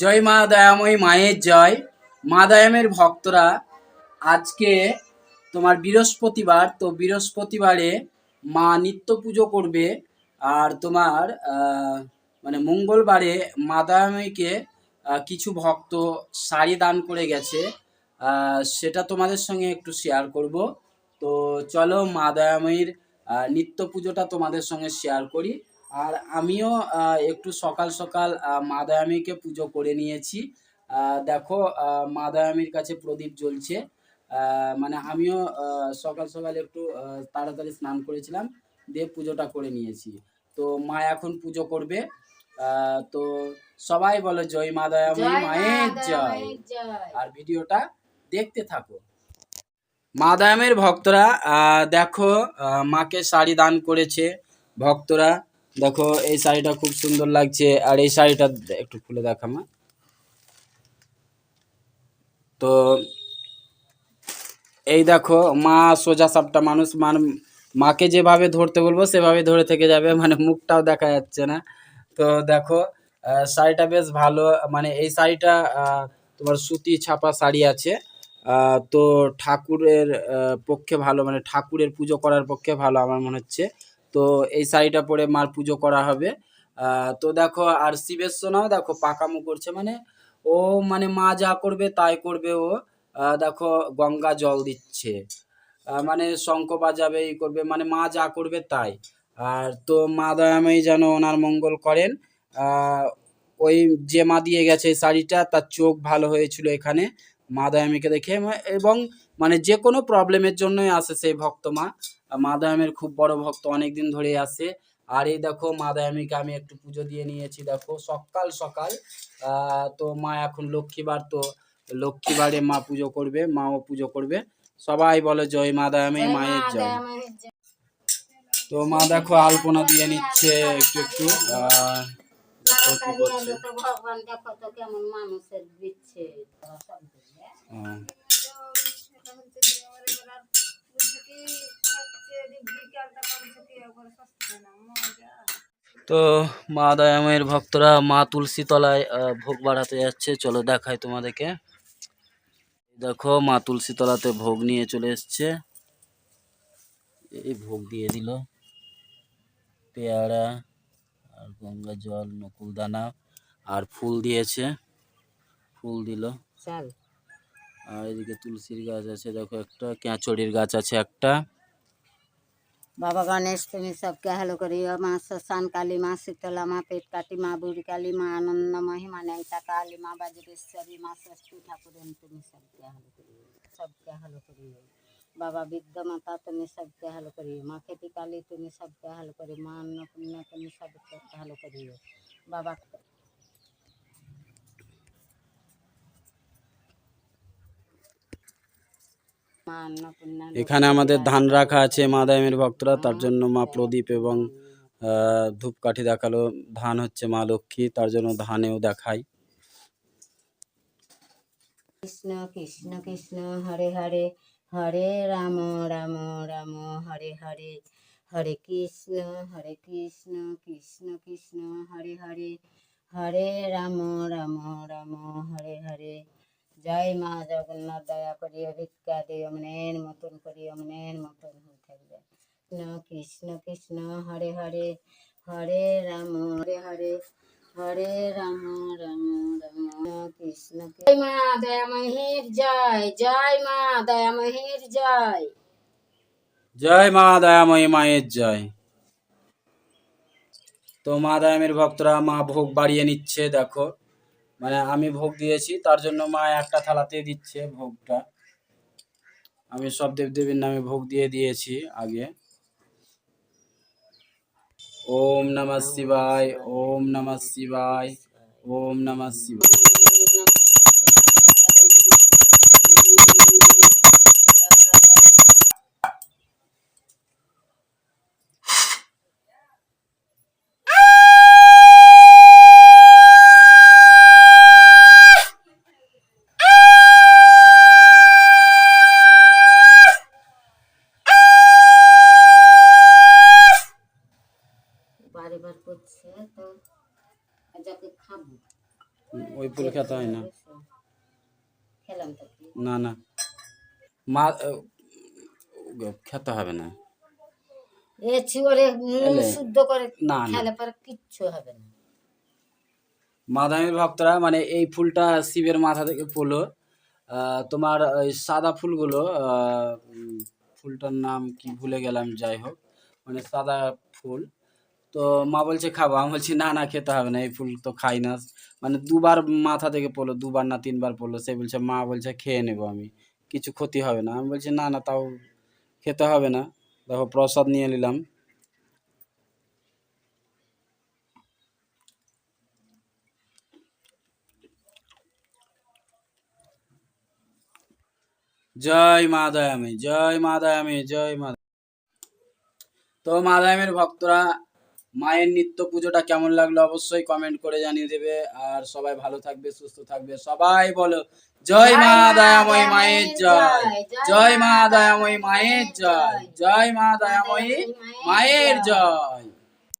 জয় মা দয়াময়ী, মায়ের জয়। মা দয়ামের ভক্তরা, আজকে তোমার বৃহস্পতিবার, তো বৃহস্পতিবারে মা নিত্য পুজো করবে আর তোমার মানে মঙ্গলবারে মা দয়াময়ীকে কিছু ভক্ত শাড়ি দান করে গেছে। সেটা তোমাদের সঙ্গে একটু শেয়ার করব। তো চলো মা দয়াময়ীর নিত্য পুজোটা তোমাদের সঙ্গে শেয়ার করি। আর আমিও একটু সকাল সকাল মা দয়ামীকে পুজো করে নিয়েছি। দেখো মা দয়ামীর কাছে প্রদীপ জ্বলছে। মানে আমিও সকাল সকাল একটু তাড়াতাড়ি স্নান করেছিলাম দিয়ে পুজোটা করে নিয়েছি। তো মা এখন পুজো করবে। তো সবাই বলো জয় মা দয়াময়ী মায়ের জয়। আর ভিডিওটা দেখতে থাকো। মা দয়ামের ভক্তরা দেখো মাকে শাড়ি দান করেছে ভক্তরা। দেখো, এই শাড়িটা খুব সুন্দর লাগছে, আর এই শাড়িটা একটু খুলে দেখা মা তো, এই দেখো, মা সোজা সাপটা, মানুষ মান মাকে যেভাবে ধরতে বলব, সেভাবে ধরে থেকে যাবে মানে মুখটাও দেখা যাচ্ছে না। তো দেখো শাড়িটা বেশ ভালো মানে এই শাড়িটা তোমার সুতি ছাপা শাড়ি আছে। তো ঠাকুরের পক্ষে ভালো মানে ঠাকুরের পুজো করার পক্ষে ভালো, আমার মনে হচ্ছে। তো এই শাড়িটা পরে মার পুজো করা হবে। তো দেখো, আর শিবের সোনাও দেখো পাকামো করছে মানে ও মানে মা যা করবে তাই করবে ও। দেখো, গঙ্গা জল দিচ্ছে। মানে শঙ্খ বাজাবে এই করবে মানে মা যা করবে তাই। আর তো মা দয়াময়ী যেন ওনার মঙ্গল করেন। ওই যে মা দিয়ে গেছে শাড়িটা, তার চোখ ভালো হয়েছিল এখানে মা দয়ামীকে দেখে। এবং মানে যে কোনো প্রবলেমের জন্যই আসে সেই ভক্ত মা। আর মা দয়ামের খুব বড় ভক্ত অনেক দিন ধরেই আসে। আর এই দেখো মা দয়ামীকে আমি একটু পুজো দিয়ে নিয়েছি দেখো। সকাল সকাল তো মা এখন লক্ষ্মীবার তো লক্ষ্মীবারে মা পুজো করবে মাও পুজো করবে। সবাই বলে জয় মা দয়ামী মায়ের জয়। তো মা দেখো আলপনা দিয়ে নিচ্ছে একটু একটু আহ, দেখো কি করছে। ভগবান দেখো তো কেমন মানুষের দিচ্ছে তো মা দয়াময়ের ভক্তরা মা তুলসী তলায় ভোগ বাড়াতে যাচ্ছে। চলো দেখাই তোমাদেরকে। দেখো মা তুলসী তলাতে ভোগ নিয়ে চলে এসছে। এই ভোগ দিয়ে দিল। পেয়ারা আর গঙ্গা জল নকুল দানা আর ফুল দিয়েছে। ফুল দিল। আর এদিকে তুলসীর গাছ আছে দেখো একটা কেঁচড়ির গাছ আছে একটা। बाबा गणेश तुम्ही सबके हॅलो करी माँ ससान काली, माँ शीतला, माँ पेट काटी, माँ बुढ़ी काली, माँ आनंद महिमा नैता काली, माँ बजरेश्वरी, माँ षष्ठी ठाकुर तुम्ही सबके हलो करी सबके हलो करी बाबा विद्या माता तुम्ही सबके हलो करी माँ खेती काली तुम्ही सबके हलो करी माँ अन्नपूर्णा तुम्ही सबके हलो करी बाबा এখানে আমাদের ধান রাখা আছে মা দায়ামের ভক্তরা, তার জন্য মা প্রদীপ এবং ধূপকাঠি দেখাল। ধান হচ্ছে মা লক্ষ্মী, তার জন্য ধানেও দেখাই। কৃষ্ণ কৃষ্ণ কৃষ্ণ, হরে হরে হরে রাম রাম রাম, হরে হরে হরে কৃষ্ণ হরে কৃষ্ণ কৃষ্ণ কৃষ্ণ, হরে হরে হরে রাম রাম রাম, হরে হরে জয় মা জগন্নাথ, দয়া করি ভিক্ষা দিয়ে অমনের মতন করি অমনের মতন হয়ে থাকবে। কৃষ্ণ কৃষ্ণ হরে হরে হরে রাম, হরে হরে হরে রাম রাম রাম। কৃষ্ণ জয় মা দয়ামহির জয় জয় মা দয়ামহির জয়। জয় মা দয়াময়ী মায়ের জয়। তো মা দয়ামের ভক্তরা মা ভোগ বাড়িয়ে নিচ্ছে, দেখো। মানে আমি ভোগ দিয়েছি, তার জন্য মা একটা থালাতে দিচ্ছে ভোগটা। আমি সব দেবদেবীর নামে ভোগ দিয়ে দিয়েছি আগে। ওম নমঃ শিবায়, ওম নমঃ শিবায়, ওম নমঃ শিবায়। ওই ফুল খেতে হয় না। না না। মা খেতে হবে না। এ ছিওরে নুন শুদ্ধ করে না, না। খেলে পরে কিচ্ছু হবে না। মাদামের ভক্তরা মানে এই ফুলটা শিবের মাথা থেকে পড়ল তোমার ওই সাদা ফুলগুলো ফুলটার নাম কি ভুলে গেলাম যাই হোক। মানে সাদা ফুল। তো মা বলছে, খাব। আমি বলছি, না না, খেতে হবে না, এই ফুল তো খাই না। মানে দুবার মাথা থেকে পড়ল, দুবার না তিনবার পড়ল। সে বলছে, মা বলছে খেয়ে নেব আমি, কিছু ক্ষতি হবে না। আমি বলছি, না না, তাও খেতে হবে না। দেখো, প্রসাদ নিয়ে নিলাম। জয় মা দয়ামী জয় মা দয়ামী জয় মা তো মা দয়ামীর ভক্তরা মায়ের নিত্য পুজোটা কেমন লাগল অবশ্যই কমেন্ট করে জানিয়ে দেবে। আর সবাই ভালো থাকবে, সুস্থ থাকবে। সবাই বলো, জয় মা দয়াময়ী মায়ের জয়। জয় মা দয়াময়ী মায়ের জয়। জয় মা দয়াময়ী মায়ের জয়।